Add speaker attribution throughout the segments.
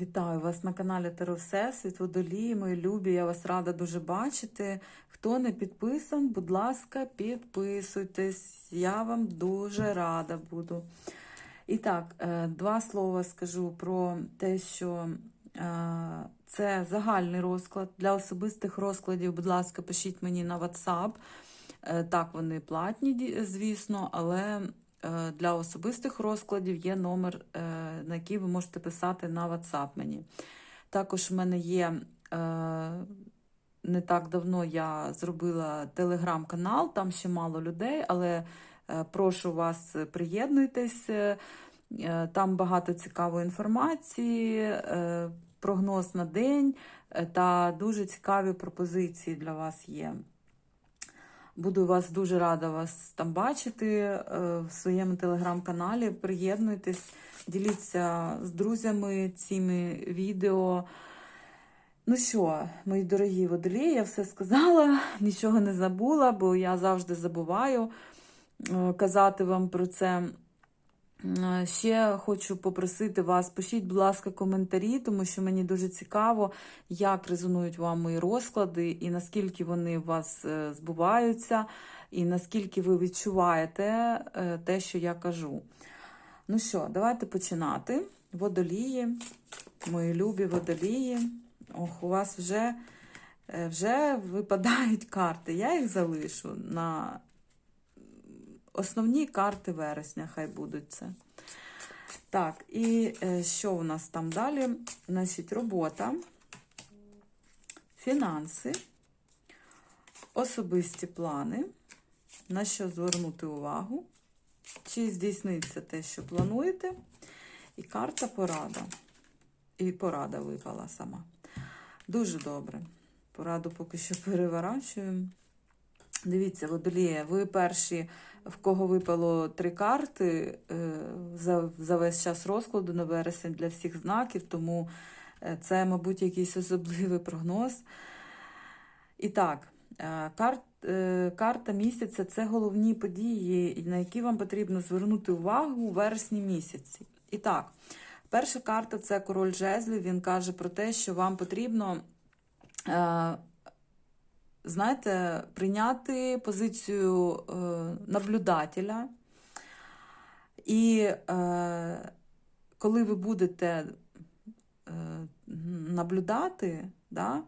Speaker 1: Вітаю вас на каналі Таро Всесвіт, Водолії, мої любі. Я вас рада дуже бачити. Хто не підписан, будь ласка, підписуйтесь. Я вам дуже рада буду. І так, е, два слова скажу про те, що е, це загальний розклад. Для особистих розкладів, будь ласка, пишіть мені на WhatsApp. Е, Так, вони платні, звісно, але для особистих розкладів є номер, е, на який ви можете писати на WhatsApp мені. Також в мене є. е, Не так давно я зробила телеграм-канал, там ще мало людей, але е, прошу вас, е, приєднуйтесь. е, е, Там багато цікавої інформації, е, прогноз на день е, та дуже цікаві пропозиції для вас є. Буду вас дуже рада вас там бачити е, в своєму телеграм-каналі. Приєднуйтесь, діліться з друзями цими відео. Ну що, мої дорогі водолії, я все сказала, нічого не забула, бо я завжди забуваю е, казати вам про це. Е, Ще хочу попросити вас, пишіть, будь ласка, коментарі, тому що мені дуже цікаво, як резонують вам мої розклади, і наскільки вони у вас е, збуваються, і наскільки ви відчуваєте е, те, що я кажу. Ну що, давайте починати. Водолії, мої любі водолії. Ох, у вас вже, вже випадають карти. Я їх залишу на основні карти вересня, хай будуть це. Так, і е, що у нас там далі? Значить, робота, фінанси, особисті плани, на що звернути увагу, чи здійсниться те, що плануєте, і карта порада. І порада випала сама. Дуже добре. Пораду поки що переворачуємо. Дивіться, водолія, ви перші, в кого випало три карти е, за, за весь час розкладу на вересень для всіх знаків, тому е, це, мабуть, якийсь особливий прогноз. І так, е, карт, карта місяця це головні події, на які вам потрібно звернути увагу у вересні місяці. І так, перша карта це король жезлів. Він каже про те, що вам потрібно. Знаєте, прийняти позицію е, наблюдателя. І е, коли ви будете е, наблюдати, да,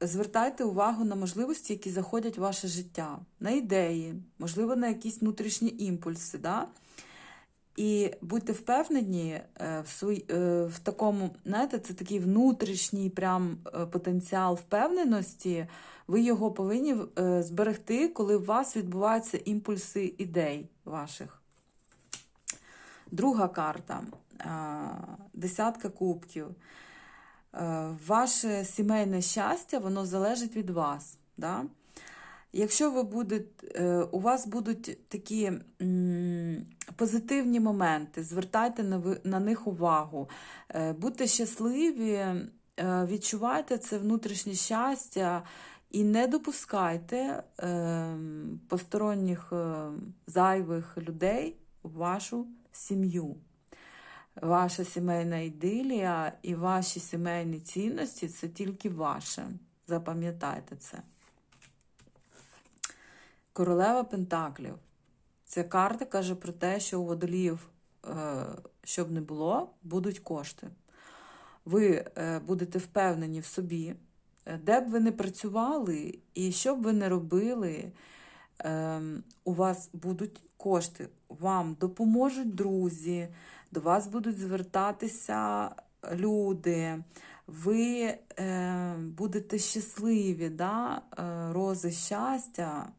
Speaker 1: звертайте увагу на можливості, які заходять в ваше життя, на ідеї, можливо, на якісь внутрішні імпульси. Да? І будьте впевнені е, в свої, е, в такому, знаєте, це такий внутрішній прям е, потенціал впевненості. Ви його повинні зберегти, коли у вас відбуваються імпульси ідей ваших. Друга карта десятка кубків. Ваше сімейне щастя, воно залежить від вас. Да? Якщо ви будете, у вас будуть такі позитивні моменти, звертайте на, них увагу, е, будьте щасливі, е, відчувайте це внутрішнє щастя і не допускайте е, посторонніх зайвих людей в вашу сім'ю. Ваша сімейна ідилія і ваші сімейні цінності це тільки ваше. Запам'ятайте це. Королева Пентаклів. Ця карта каже про те, що у водоліїв, е, щоб не було, будуть кошти. Ви е, будете впевнені в собі, е, де б ви не працювали і що б ви не робили, е, у вас будуть кошти. Вам допоможуть друзі, до вас будуть звертатися люди. Ви будете щасливі, да? рози щастя.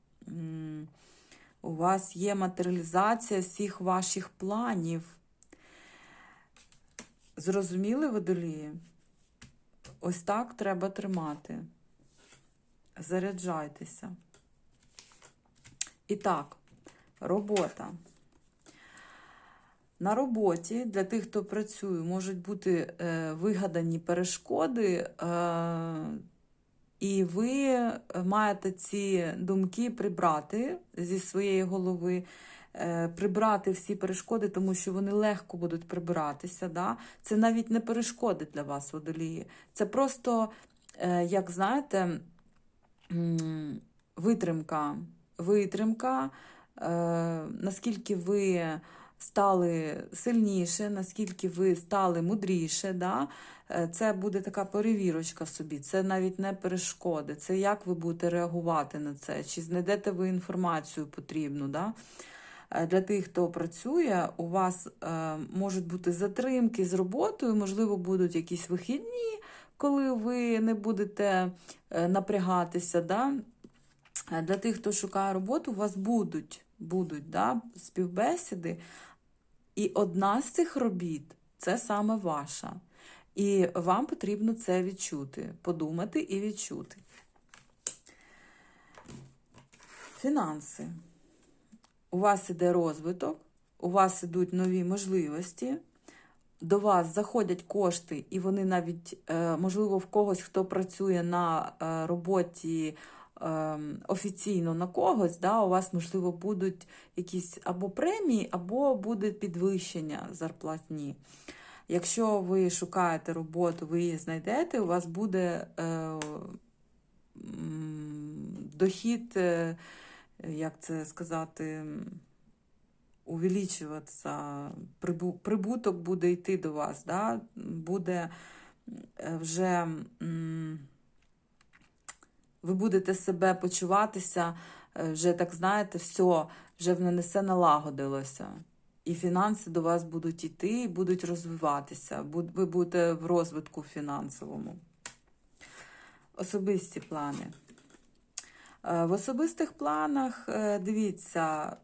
Speaker 1: У вас є матеріалізація всіх ваших планів. Зрозуміли водолії? Ось так треба тримати. Заряджайтеся. І так, робота. На роботі для тих, хто працює, можуть бути е, вигадані перешкоди, е, і ви маєте ці думки прибрати зі своєї голови. е, прибрати всі перешкоди, тому що вони легко будуть прибиратися. Да? Це навіть не перешкоди для вас, водолії. Це просто, е, як знаєте, витримка. Витримка, е, наскільки ви стали сильніше, наскільки ви стали мудріше. Да? Е, Це буде така перевірочка собі, це навіть не перешкоди. Це як ви будете реагувати на це, чи знайдете ви інформацію потрібну. Да? Е, Для тих, хто працює, у вас е, можуть бути затримки з роботою, можливо, будуть якісь вихідні, коли ви не будете е, напрягатися. Да? Для тих, хто шукає роботу, у вас будуть, будуть да, співбесіди. І одна з цих робіт це саме ваша. І вам потрібно це відчути, подумати і відчути. Фінанси. У вас іде розвиток, у вас ідуть нові можливості, до вас заходять кошти, і вони навіть, е, можливо, в когось, хто працює на е, роботі офіційно на когось, да, у вас, можливо, будуть якісь або премії, або буде підвищення зарплатні. Якщо ви шукаєте роботу, ви її знайдете, у вас буде е, дохід, е, як це сказати, увеличуватися, прибуток буде йти до вас, да? буде е, вже м, ви будете себе почуватися, е, вже так знаєте, все, вже в мене все налагодилося. І фінанси до вас будуть йти і будуть розвиватися. Ви будете в розвитку фінансовому. Особисті плани. Е, В особистих планах, е, дивіться,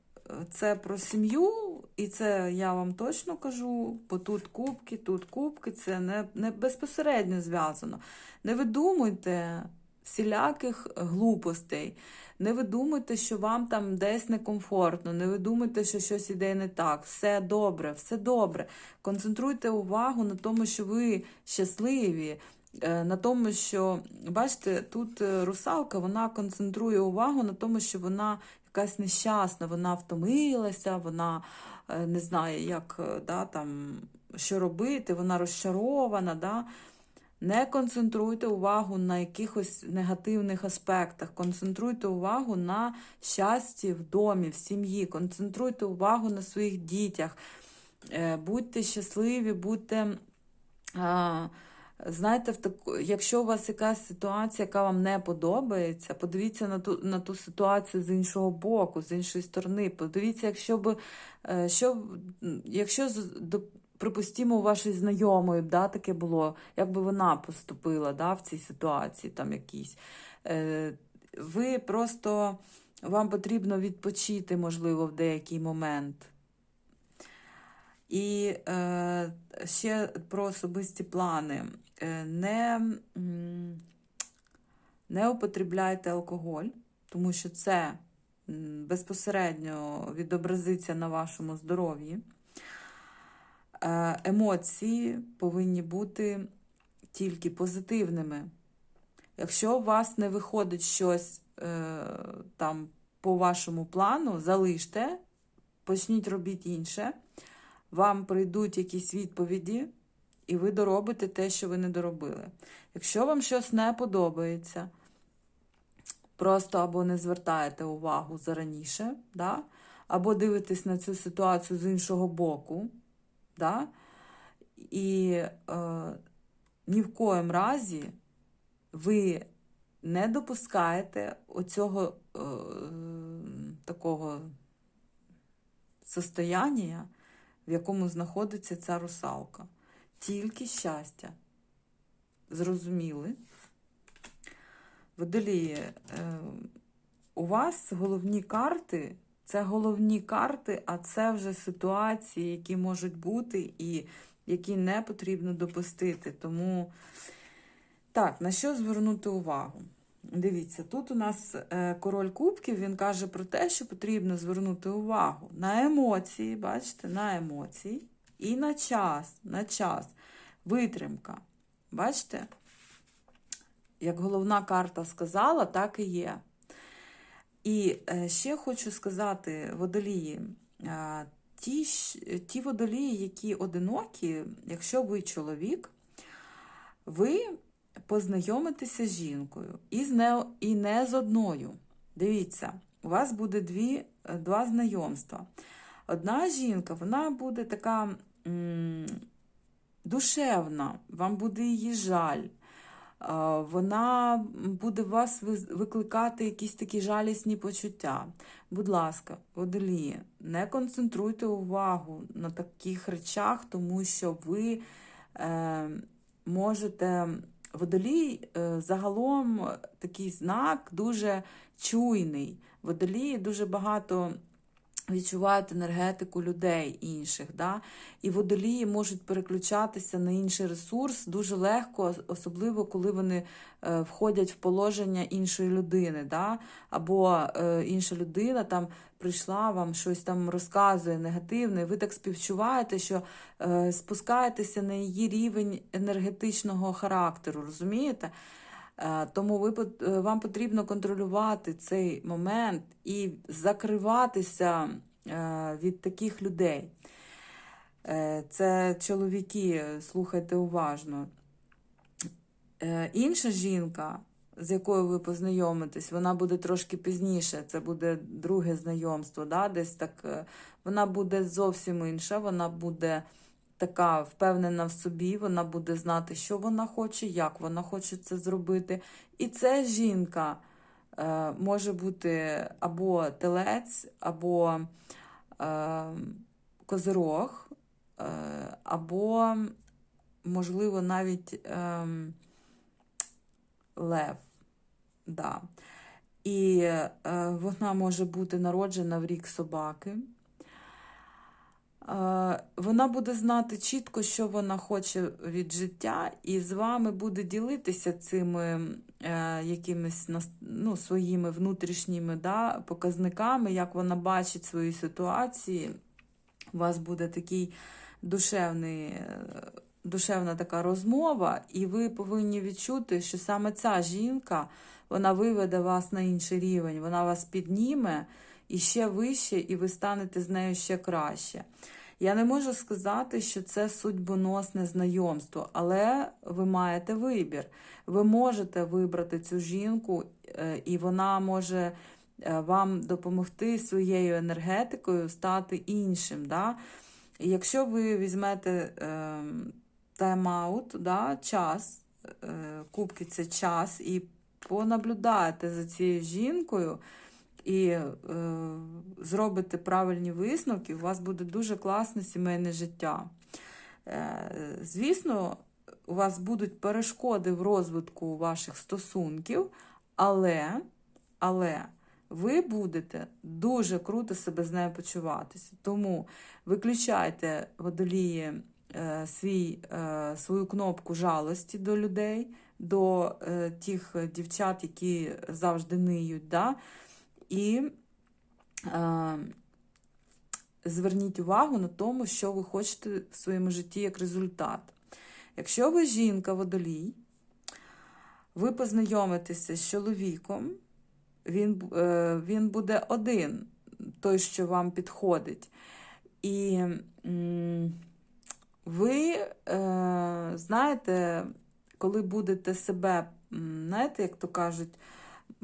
Speaker 1: це про сім'ю, і це я вам точно кажу, бо тут кубки, тут кубки, це не, не безпосередньо зв'язано. Не видумуйте всіляких глупостей. Не видумуйте, що вам там десь некомфортно, не видумуйте, що щось іде не так. Все добре, все добре. Концентруйте увагу на тому, що ви щасливі, е, на тому, що, бачите, тут е, русалка вона концентрує увагу на тому, що вона якась нещасна, вона втомилася, вона е, не знає, як е, да, там, що робити, вона розчарована. Да? Не концентруйте увагу на якихось негативних аспектах, концентруйте увагу на щасті в домі, в сім'ї, концентруйте увагу на своїх дітях. Е, Будьте щасливі, будьте. Знаєте, в таку, якщо у вас якась ситуація, яка вам не подобається, подивіться на ту, на ту ситуацію з іншого боку, з іншої сторони. Подивіться, якщо б, е, що, якщо припустімо, у вашої знайомої да, таке було, як би вона поступила да, в цій ситуації там якійсь. Е, Ви просто вам потрібно відпочити, можливо, в деякий момент. І е, ще про особисті плани. Е, не, не употребляйте алкоголь, тому що це безпосередньо відобразиться на вашому здоров'ї. Е, емоції повинні бути тільки позитивними. Якщо у вас не виходить щось е, там по вашому плану, залиште, почніть робити інше вам прийдуть якісь відповіді, і ви доробите те, що ви не доробили. Якщо вам щось не подобається, просто або не звертаєте увагу зараніше, да? або дивитесь на цю ситуацію з іншого боку, да? і е, ні в коєм разі ви не допускаєте оцього е, такого состояння, в якому знаходиться ця русалка. Тільки щастя. Зрозуміли? Водолії, е, у вас головні карти це головні карти, а це вже ситуації, які можуть бути і які не потрібно допустити. Тому, так, на що звернути увагу? Дивіться, тут у нас е, король кубків, він каже про те, що потрібно звернути увагу на емоції, бачите, на емоції і на час, на час, витримка. Бачите? Як головна карта сказала, так і є. І е, ще хочу сказати водолії, е, ті, ті водолії, які одинокі, якщо ви чоловік, ви познайомитеся з жінкою і, з не, і не з одною. Дивіться, у вас буде дві, е, два знайомства. Одна жінка, вона буде така м, душевна, вам буде її жаль. Вона буде в вас викликати якісь такі жалісні почуття. Будь ласка, водолії, не концентруйте увагу на таких речах, тому що ви е, можете. Водолій е, загалом такий знак дуже чуйний. Водолії дуже багато відчувають енергетику людей інших. Да? І водолії можуть переключатися на інший ресурс дуже легко, особливо коли вони е, входять в положення іншої людини. Да? Або е, інша людина там прийшла, вам щось там розказує негативне, ви так співчуваєте, що е, спускаєтеся на її рівень енергетичного характеру, розумієте? Е, Тому ви, е, вам потрібно контролювати цей момент і закриватися е, від таких людей. Це чоловіки, слухайте уважно. Інша жінка, з якою ви познайомитесь, вона буде трошки пізніше. Це буде друге знайомство. Да? Десь так, вона буде зовсім інша, вона буде така впевнена в собі, вона буде знати, що вона хоче, як вона хоче це зробити. І ця жінка е, може бути або телець, або е, козирог, е, або, можливо, навіть е, лев. Да. І е, вона може бути народжена в рік собаки. Вона буде знати чітко, що вона хоче від життя, і з вами буде ділитися цими е, якимись ну, своїми внутрішніми да, показниками, як вона бачить свої ситуації. У вас буде такий душевний, е, душевна така розмова, і ви повинні відчути, що саме ця жінка вона виведе вас на інший рівень, вона вас підніме і ще вище, і ви станете з нею ще краще. Я не можу сказати, що це судьбоносне знайомство, але ви маєте вибір. Ви можете вибрати цю жінку, е, і вона може е, вам допомогти своєю енергетикою стати іншим. Да? Якщо ви візьмете е, тайм-аут, да, час, кубки це час, і понаблюдаєте за цією жінкою і е, зробите правильні висновки, у вас буде дуже класне сімейне життя. Е, звісно, у вас будуть перешкоди в розвитку ваших стосунків, але, але ви будете дуже круто себе з нею почуватися. Тому виключайте водолії е, свій, е, свою кнопку жалості до людей, до е, тих дівчат, які завжди ниють. Да? І е, зверніть увагу на тому, що ви хочете в своєму житті як результат. Якщо ви жінка водолій, ви познайомитеся з чоловіком, він, е, він буде один, той, що вам підходить. І ви е, знаєте, коли будете себе, знаєте, як то кажуть,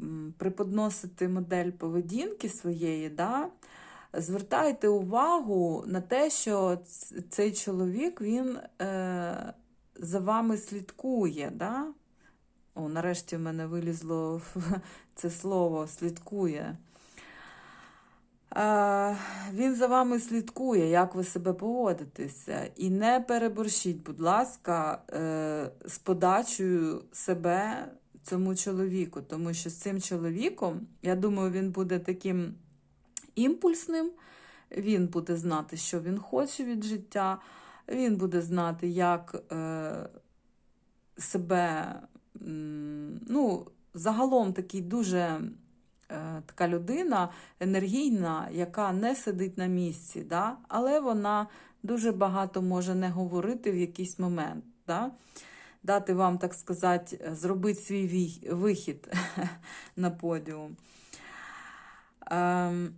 Speaker 1: м, преподносити модель поведінки своєї, да, звертайте увагу на те, що цей чоловік він е, за вами слідкує. Да? О, нарешті в мене вилізло це слово слідкує. Е, він за вами слідкує, як ви себе поводитеся. І не переборщіть, будь ласка, е, з подачею себе цьому чоловіку. Тому що з цим чоловіком, я думаю, він буде таким імпульсним, він буде знати, що він хоче від життя, він буде знати, як е, себе. Ну, загалом такий дуже е, така людина енергійна, яка не сидить на місці, да? але вона дуже багато може не говорити в якийсь момент. Да? Дати вам, так сказати, зробити свій вихід на подіум. Ем,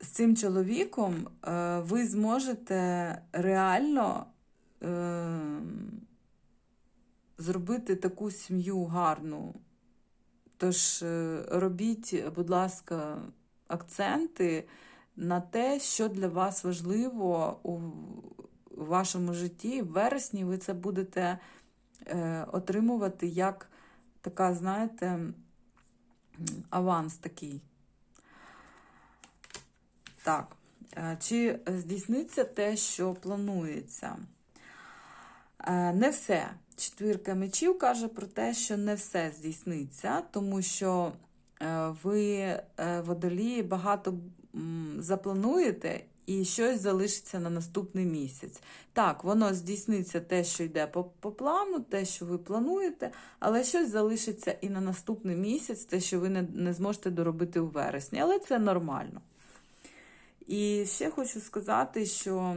Speaker 1: з цим чоловіком е, ви зможете реально е, зробити таку сім'ю гарну. Тож е, робіть, будь ласка, акценти на те, що для вас важливо у вашому житті. В вересні ви це будете е, отримувати як така, знаєте, аванс такий. Так. Е, Чи здійсниться те, що планується? Е, Не все. Четвірка мечів каже про те, що не все здійсниться, тому що е, ви е, водолії багато заплануєте і щось залишиться на наступний місяць. Так, воно здійсниться те, що йде по, по плану, те, що ви плануєте, але щось залишиться і на наступний місяць, те, що ви не, не зможете доробити у вересні. Але це нормально. І ще хочу сказати, що.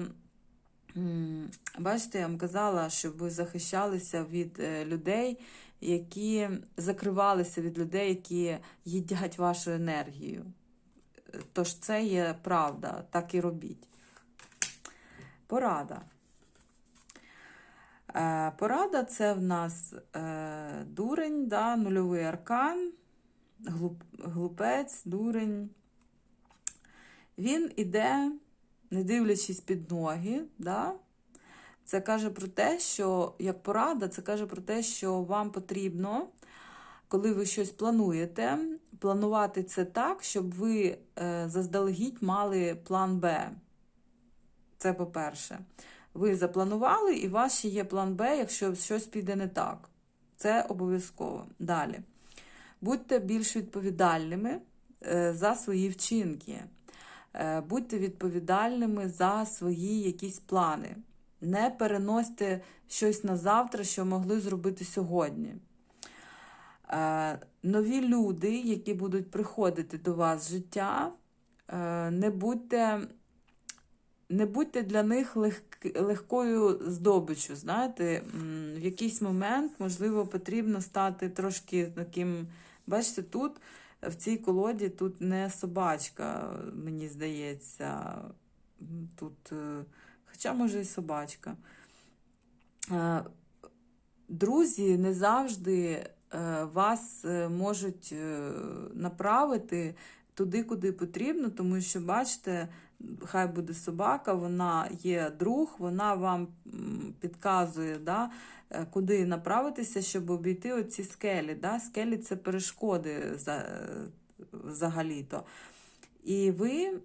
Speaker 1: Бачите, я вам казала, щоб ви захищалися від е, людей, які закривалися від людей, які їдять вашу енергію. Тож це є правда, так і робіть. Порада. Е, Порада це в нас е, дурень, да, нульовий аркан, глуп, глупець, дурень. Він іде, не дивлячись під ноги. Да? Це каже про те, що як порада, це каже про те, що вам потрібно, коли ви щось плануєте, планувати це так, щоб ви е, заздалегідь мали план Б. Це по-перше. Ви запланували, і у вас ще є план Б, якщо щось піде не так. Це обов'язково. Далі. Будьте більш відповідальними е, за свої вчинки. Е, Будьте відповідальними за свої якісь плани. Не переносьте щось на завтра, що могли зробити сьогодні. Нові люди, які будуть приходити до вас в життя, е, не будьте, не будьте для них легк, легкою здобиччю. Знаєте, в якийсь момент, можливо, потрібно стати трошки таким. Бачите, тут в цій колоді тут не собачка, мені здається. Тут, е, хоча, може, і собачка. Е, Друзі не завжди вас е, можуть е, направити туди, куди потрібно, тому що, бачите, хай буде собака, вона є друг, вона вам підказує, да, е, куди направитися, щоб обійти оці скелі. Да? Скелі це перешкоди е, взагалі-то. І ви.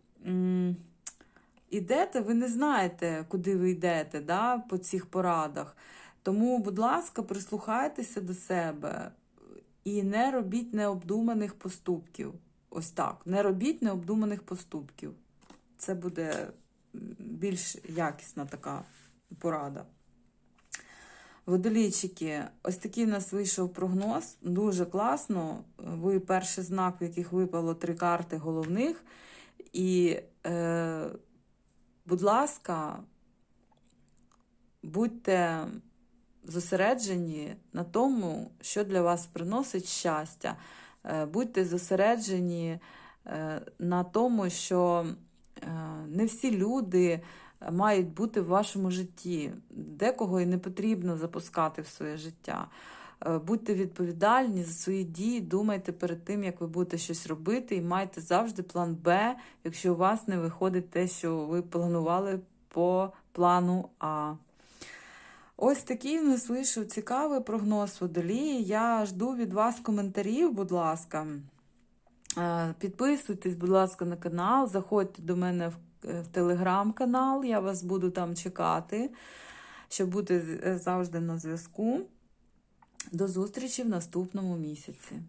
Speaker 1: Ідете, ви не знаєте, куди ви йдете да, по цих порадах. Тому, будь ласка, прислухайтеся до себе і не робіть необдуманих поступків. Ось так. Не робіть необдуманих поступків. Це буде більш якісна така порада. Водолійчики, ось такий в нас вийшов прогноз. Дуже класно. Ви перший знак, в яких випало три карти головних. І, е, будь ласка, будьте зосереджені на тому, що для вас приносить щастя. Е, Будьте зосереджені е, на тому, що е, не всі люди мають бути в вашому житті. Декого і не потрібно запускати в своє життя. Будьте відповідальні за свої дії, думайте перед тим, як ви будете щось робити, і майте завжди план Б, якщо у вас не виходить те, що ви планували по плану А. Ось такий в нас цікавий прогноз водолії. Я жду від вас коментарів, будь ласка. Е, Підписуйтесь, будь ласка, на канал, заходьте до мене в, е, в телеграм-канал, я вас буду там чекати, щоб бути завжди на зв'язку. До зустрічі в наступному місяці.